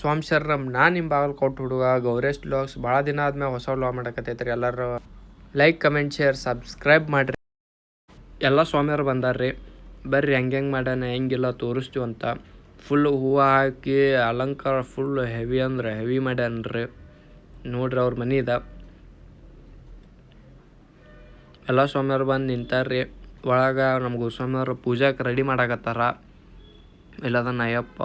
ಸ್ವಾಮಿ share ನಮ್ಮ ನಾ ನಿಮ್ಮ ಬಾಗಲ್ ಕೊಟ್ಟು ಹುಡುಗ, ಗೌರೇಶ್ ಬ್ಲಾಗ್ಸ್ ಭಾಳ ದಿನ ಆದ್ಮೇಲೆ ಹೊಸ ವ್ಲಾಗ್ ಮಾಡಕತ್ತೈತ್ರಿ ಎಲ್ಲರೂ. ಲೈಕ್ ಕಮೆಂಟ್ ಶೇರ್ ಸಬ್ಸ್ಕ್ರೈಬ್ ಮಾಡಿರಿ. ಎಲ್ಲ ಸ್ವಾಮಿಯವ್ರು ಬಂದಾರ್ರಿ. ಬರ್ರಿ, ಹೆಂಗೆ ಹೆಂಗೆ ಮಾಡ್ಯಾನ, ಹೆಂಗಿಲ್ಲ, ತೋರಿಸ್ತೀವಿ ಅಂತ. ಫುಲ್ ಹೂವು ಹಾಕಿ, ಅಲಂಕಾರ ಫುಲ್ ಹೆವಿ ಅಂದ್ರೆ ಹೆವಿ ಮಾಡ್ಯಾನ್ರಿ. ನೋಡ್ರಿ ಅವ್ರ ಮನೆ ಇದ. ಎಲ್ಲ ಸ್ವಾಮಿಯವ್ರು ಬಂದು ನಿಂತಾರ್ರಿ. ಒಳಗೆ ನಮ್ಮ ಗುರುಸ್ವಾಮಿಯವ್ರು ಪೂಜಾಕ್ಕೆ ರೆಡಿ ಮಾಡಾಕತ್ತಾರ. ಇಲ್ಲದ ಅಯ್ಯಪ್ಪ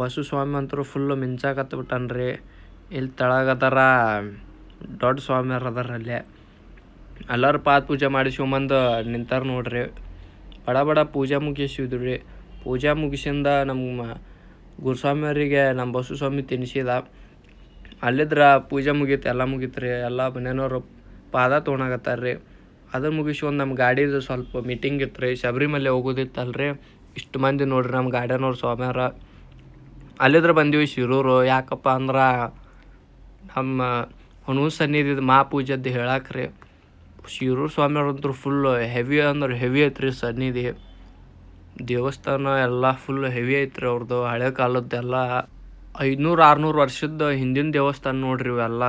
ಬಸು ಸ್ವಾಮಿ ಅಂತೂ ಫುಲ್ಲು ಮಿಂಚಾಕತ್ತ ರೀ ಇಲ್ಲಿ ತಳಗದಾರ ದೊಡ್ಡ ಸ್ವಾಮಿಯವ್ರು ಅದಾರ ಅಲ್ಲೇ. ಎಲ್ಲರೂ ಪಾದ ಪೂಜೆ ಮಾಡಿಸ್ಕೊಂಬಂದು ನಿಂತಾರ ನೋಡ್ರಿ. ಬಡ ಬಡ ಪೂಜೆ ಮುಗಿಸಿದ್ರು ರೀ ಪೂಜೆ ಮುಗಿಸಿಂದ ನಮ್ಮ ಗುರುಸ್ವಾಮಿಯವರಿಗೆ ನಮ್ಮ ಬಸು ಸ್ವಾಮಿ ತಿನ್ನಿಸಿದ ಅಲ್ಲಿದ್ರ ಪೂಜೆ ಮುಗೀತು, ಎಲ್ಲ ಮುಗೀತು ರೀ ಎಲ್ಲ ಮನೆಯವರು ಪಾದ ತೊಗೊಳಕತ್ತಾರ ರೀ ಅದನ್ನು ಮುಗಿಸ್ಕೊಂಡು ನಮ್ಮ ಗಾಡಿದು ಸ್ವಲ್ಪ ಮೀಟಿಂಗ್ ಇತ್ತು ರೀ ಶಬರಿಮಲೆ ಹೋಗೋದಿತ್ತಲ್ರಿ. ಇಷ್ಟು ಮಂದಿ ನೋಡ್ರಿ ನಮ್ಮ ಗಾಡಿಯವ್ರು ಸ್ವಾಮಿಯವ್ರ. ಅಲ್ಲಿದ್ರೆ ಬಂದೀವಿ ಶಿರೂರು. ಯಾಕಪ್ಪ ಅಂದ್ರೆ ನಮ್ಮ ಹಣು ಸನ್ನಿಧಿದ ಮಾ ಪೂಜದ್ದು ಹೇಳಾಕ್ರಿ ಶಿರೂರು ಸ್ವಾಮಿಯವ್ರಂತೂ ಫುಲ್ ಹೆವಿ ಅಂದ್ರೆ ಹೆವಿ ಐತ್ರಿ ಸನ್ನಿಧಿ. ದೇವಸ್ಥಾನ ಎಲ್ಲ ಫುಲ್ ಹೆವಿ ಐತ್ರಿ ಅವ್ರದ್ದು ಹಳೆ ಕಾಲದ್ದೆಲ್ಲ ಐದುನೂರು, ಆರುನೂರು ವರ್ಷದ ಹಿಂದಿನ ದೇವಸ್ಥಾನ ನೋಡ್ರಿ ಇವೆಲ್ಲ.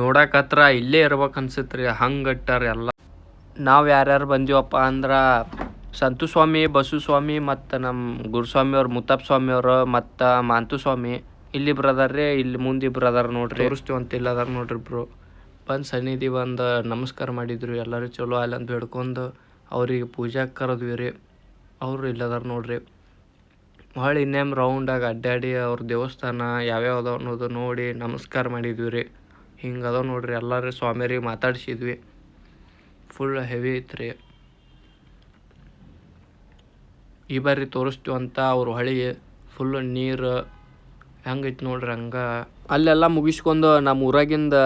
ನೋಡಕತ್ರ ಇಲ್ಲೇ ಇರ್ಬೇಕು ಅನ್ಸತ್ರಿ, ಹಂಗೆ ಇಟ್ಟಾರ ಎಲ್ಲ. ನಾವು ಯಾರ್ಯಾರು ಬಂದೀವಪ್ಪ ಅಂದ್ರೆ ಸಂತು ಸ್ವಾಮಿ, ಬಸು ಸ್ವಾಮಿ, ಮತ್ತು ನಮ್ಮ ಗುರುಸ್ವಾಮಿಯವ್ರು, ಮುತ್ತಪ್ಪ ಸ್ವಾಮಿಯವರು, ಮತ್ತು ಮಾಂತು ಸ್ವಾಮಿ, ಇಲ್ಲಿ ಬ್ರದರ್ ರೀ, ಇಲ್ಲಿ ಮುಂದೆ ಬ್ರದರ್ ನೋಡ್ರಿ. ತೋರಿಸ್ತೀವಿ ಅಂತ ಇಲ್ಲ ಅದಾರ ನೋಡ್ರಿ ಇಬ್ರು ಬಂದು ಸನ್ನಿಧಿ ಬಂದು ನಮಸ್ಕಾರ ಮಾಡಿದ್ರು ಎಲ್ಲರೂ ಚಲೋ ಅಲ್ಲ ಅಂತ ಬೇಡ್ಕೊಂಡು ಅವ್ರಿಗೆ ಪೂಜಾಕ್ಕೆ ಕರೆದ್ವಿ ರೀ. ಅವರು ಇಲ್ಲದಾರ ನೋಡ್ರಿ. ಭಾಳ ಇನ್ನೇಮ್ ರೌಂಡಾಗಿ ಅಡ್ಡಾಡಿ ಅವ್ರ ದೇವಸ್ಥಾನ ಯಾವ್ಯಾವ ಅದಾವ ಅನ್ನೋದು ನೋಡಿ ನಮಸ್ಕಾರ ಮಾಡಿದ್ವಿ ರೀ. ಹಿಂಗೆ ಅದಾವ ನೋಡ್ರಿ, ಎಲ್ಲರೂ ಸ್ವಾಮಿಯರಿಗೆ ಮಾತಾಡಿಸಿದ್ವಿ. ಫುಲ್ ಹೆವಿ ಐತ್ರಿ. ಈ ಬಾರಿ ತೋರಿಸ್ತೀವಿ ಅಂತ ಅವ್ರ ಹೊಳಿ ಫುಲ್ ನೀರು ಹೆಂಗೈತೆ ನೋಡ್ರಿ ಹಂಗೆ. ಅಲ್ಲೆಲ್ಲ ಮುಗಿಸ್ಕೊಂಡು ನಮ್ಮ ಊರಾಗಿಂದ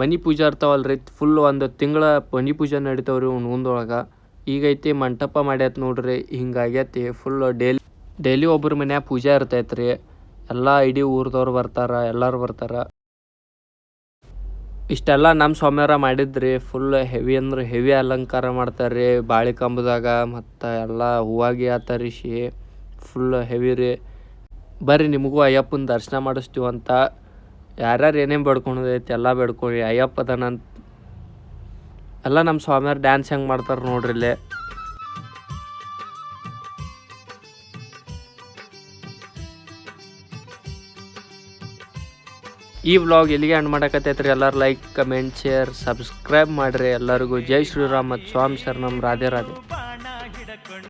ಮನಿ ಪೂಜೆ ರೀ ಫುಲ್ ಒಂದು ತಿಂಗಳ ಮನಿ ಪೂಜೆ ನಡಿತಾವ್ರಿ ಹುಣ್ಗುಂದೊಳಗೆ ಈಗೈತಿ ಮಂಟಪ ಮಾಡ್ಯಾತ ನೋಡ್ರಿ, ಹಿಂಗಾಗ್ಯತಿ ಫುಲ್ ಡೈಲಿ ಡೈಲಿ ಒಬ್ಬರ ಮನ್ಯಾಗ ಪೂಜೆ ಇರ್ತೈತ್ರಿ. ಎಲ್ಲ ಇಡೀ ಊರ್ದವ್ರು ಬರ್ತಾರೆ, ಎಲ್ಲರೂ ಬರ್ತಾರ. ಇಷ್ಟೆಲ್ಲ ನಮ್ಮ ಸ್ವಾಮಿಯವ್ರ ಮಾಡಿದ್ರಿ ಫುಲ್ ಹೆವಿ ಅಂದ್ರೆ ಹೆವಿ ಅಲಂಕಾರ ಮಾಡ್ತಾರೆ ರೀ ಬಾಳೆ ಕಂಬದಾಗ ಮತ್ತು ಎಲ್ಲ ಹೂವಾಗಿ ತರಿಸಿ ಫುಲ್ ಹೆವಿ ರೀ. ಬರ್ರಿ ನಿಮಗೂ ಅಯ್ಯಪ್ಪನ ದರ್ಶನ ಮಾಡಿಸ್ತೀವಿ ಅಂತ. ಯಾರ್ಯಾರು ಏನೇನು ಬೇಡ್ಕೊಂಡೈತಿ ಎಲ್ಲ ಬೇಡ್ಕೊಳ್ಳಿ ಅಯ್ಯಪ್ಪ ಅದನಂತ. ಎಲ್ಲ ನಮ್ಮ ಸ್ವಾಮಿಯವ್ರು ಡ್ಯಾನ್ಸ್ ಹೆಂಗೆ ಮಾಡ್ತಾರೆ ನೋಡ್ರಿ ಇಲ್ಲೇ. ಈ ವ್ಲಾಗ್ ಎಲ್ಲಿಗೆ ಎಂಡ್ ಮಾಡಕತ್ತೈತ್ರಿ ಎಲ್ಲರೂ ಲೈಕ್ ಕಮೆಂಟ್ ಶೇರ್ ಸಬ್ಸ್ಕ್ರೈಬ್ ಮಾಡ್ರಿ. ಎಲ್ಲರಿಗೂ ಜೈ ಶ್ರೀರಾಮ್ ಮತ್ತು ಸ್ವಾಮಿ ಶರಣಂ. ರಾಧೆ ರಾಧೆ.